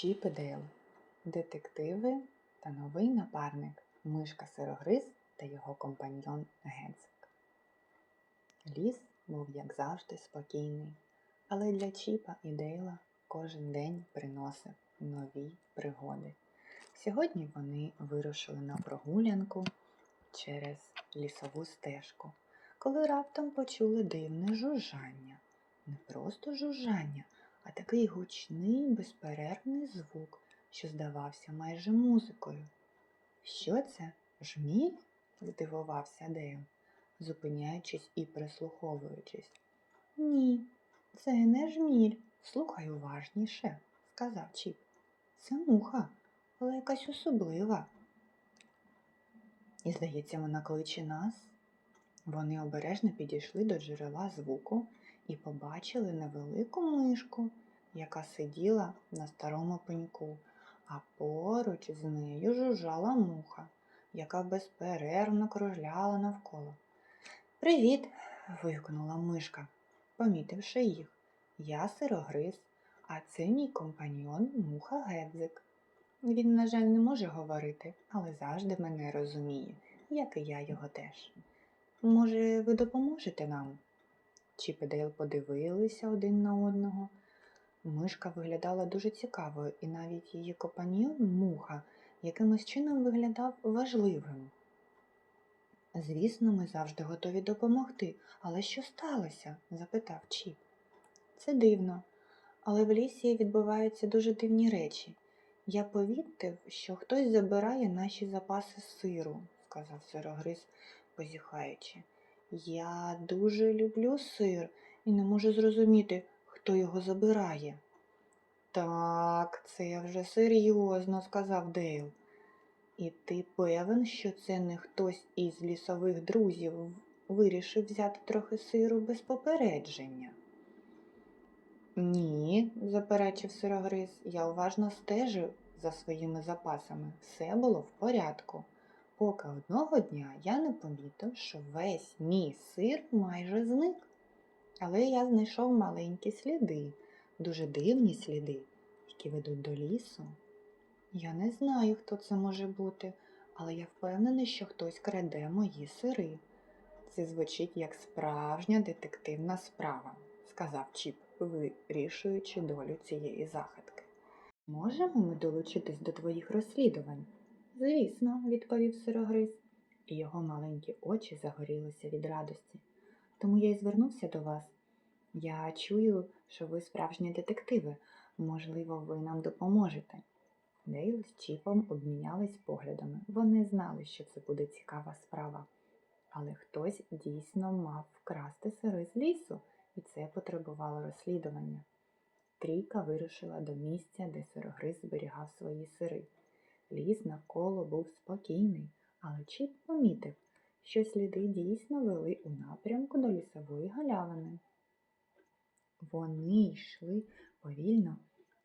Чіп і Дейл. Детективи та новий напарник Мишка Сирогриз та його компаньйон Генцик. Ліс був, як завжди, спокійний, але для Чіпа і Дейла кожен день приносив нові пригоди. Сьогодні вони вирушили на прогулянку через лісову стежку, коли раптом почули дивне жужжання. Не просто жужжання, а такий гучний, безперервний звук, що здавався майже музикою. Що це? Жміль? здивувався Дейл, зупиняючись і прислуховуючись. Ні, це не жміль. Слухай уважніше, сказав Чіп. Це муха, але якась особлива. І, здається, вона кличе нас. Вони обережно підійшли до джерела звуку і побачили невелику мишку, яка сиділа на старому пеньку, а поруч з нею жужжала муха, яка безперервно кружляла навколо. Привіт. вигукнула мишка, помітивши їх. Я сирогриз, а це мій компаньйон муха Гедзик. Він, на жаль, не може говорити, але завжди мене розуміє, як і я його теж. Може, ви допоможете нам? Чіп і Дейл подивилися один на одного. Мишка виглядала дуже цікавою, і навіть її компаньйон муха якимось чином виглядав важливим. Звісно, ми завжди готові допомогти, але що сталося? запитав Чіп. Це дивно, але в лісі відбуваються дуже дивні речі. Я повірив, що хтось забирає наші запаси сиру, сказав сирогриз, позіхаючи. Я дуже люблю сир і не можу зрозуміти, хто його забирає. Так, це я вже серйозно, сказав Дейл. І ти певен, що це не хтось із лісових друзів вирішив взяти трохи сиру без попередження? Ні, заперечив сирогриз, я уважно стежив за своїми запасами. Все було в порядку. Поки одного дня я не помітив, що весь мій сир майже зник. Але я знайшов маленькі сліди, дуже дивні сліди, які ведуть до лісу. Я не знаю, хто це може бути, але я впевнений, що хтось краде мої сири. Це звучить як справжня детективна справа, сказав Чіп, вирішуючи долю цієї захидки. Можемо ми долучитись до твоїх розслідувань? Звісно, відповів сирогриз, і його маленькі очі загорілися від радості. Тому я й звернувся до вас. Я чую, що ви справжні детективи. Можливо, ви нам допоможете. Дейл з Чіпом обмінялись поглядами. Вони знали, що це буде цікава справа. Але хтось дійсно мав вкрасти сири з лісу, і це потребувало розслідування. Трійка вирушила до місця, де сирогриз зберігав свої сири. Ліс навколо був спокійний, але Чіп помітив, що сліди дійсно вели у напрямку до лісової галявини. Вони йшли повільно,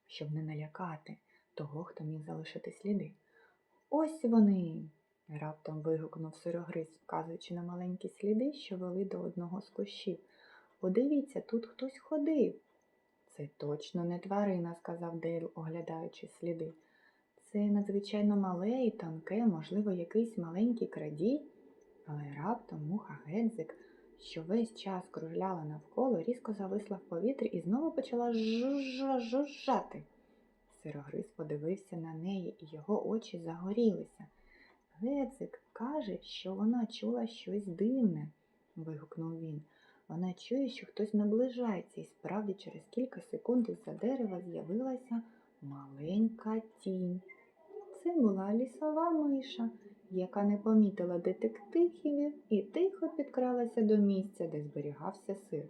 щоб не налякати того, хто міг залишити сліди. Ось вони. раптом вигукнув сирогриз, вказуючи на маленькі сліди, що вели до одного з кущів. Подивіться, тут хтось ходив. Це точно не тварина, сказав Дейл, оглядаючи сліди. Це надзвичайно мале і тонке, можливо, якийсь маленький крадій, але раптом муха Гедзик, що весь час кружляла навколо, різко зависла в повітрі і знову почала жужжати. Сирогриз подивився на неї, і його очі загорілися. Гедзик каже, що вона чула щось дивне, вигукнув він. Вона чує, що хтось наближається, і справді через кілька секунд із-за дерева з'явилася маленька тінь. Це була лісова миша, яка не помітила детективів і тихо підкралася до місця, де зберігався сир.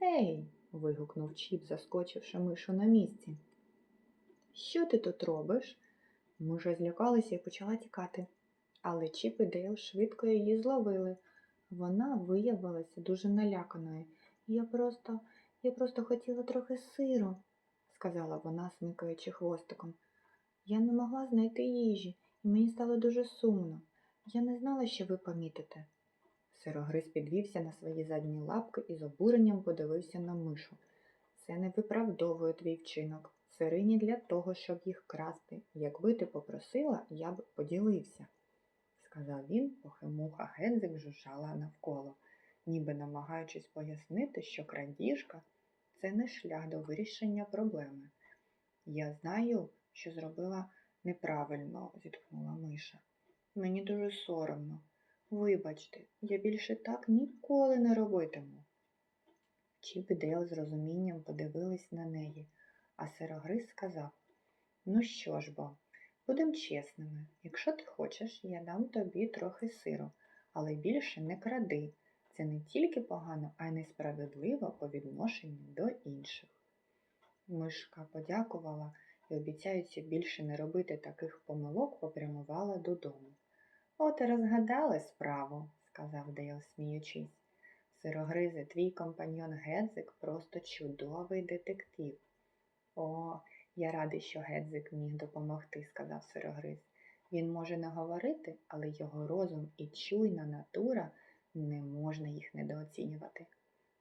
Гей. вигукнув Чіп, заскочивши мишу на місці. Що ти тут робиш? Миша злякалася і почала тікати, але Чіп і Дейл швидко її зловили. Вона виявилася дуже наляканою. Я просто, я просто хотіла трохи сиру, сказала вона, смикаючи хвостиком. Я не могла знайти їжі, і мені стало дуже сумно. Я не знала, що ви помітите. Сирогриз підвівся на свої задні лапки і з обуренням подивився на мишу. Це не виправдовує твій вчинок. Сирині для того, щоб їх красти. Якби ти попросила, я б поділився, сказав він, поки муха Гедзик жужжала навколо, ніби намагаючись пояснити, що крадіжка це не шлях до вирішення проблеми. Я знаю, що зробила неправильно, зітхнула Миша. Мені дуже соромно. Вибачте, я більше так ніколи не робитиму. Чіп і Дейл з розумінням подивились на неї, а сирогриз сказав Ну що ж бо, будем чесними. Якщо ти хочеш, я дам тобі трохи сиру, але більше не кради. Це не тільки погано, а й несправедливо по відношенню до інших. Мишка подякувала і, обіцяючи більше не робити таких помилок, попрямувала додому. От і розгадали справу, сказав Дейл, сміючись. Сирогризе, твій компаньон Гедзик просто чудовий детектив. О, я радий, що Гедзик міг допомогти, сказав сирогриз. Він може не говорити, але його розум і чуйна натура не можна їх недооцінювати.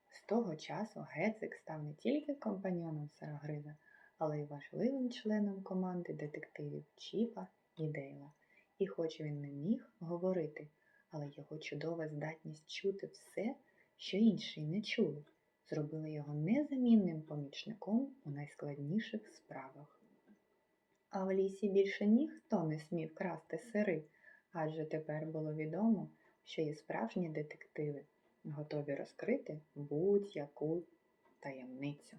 З того часу Гедзик став не тільки компаньоном сирогриза, але й важливим членом команди детективів Чіпа і Дейла. І хоч він не міг говорити, але його чудова здатність чути все, що інші не чули, зробила його незамінним помічником у найскладніших справах. А в лісі більше ніхто не смів красти сири, адже тепер було відомо, що і справжні детективи готові розкрити будь-яку таємницю.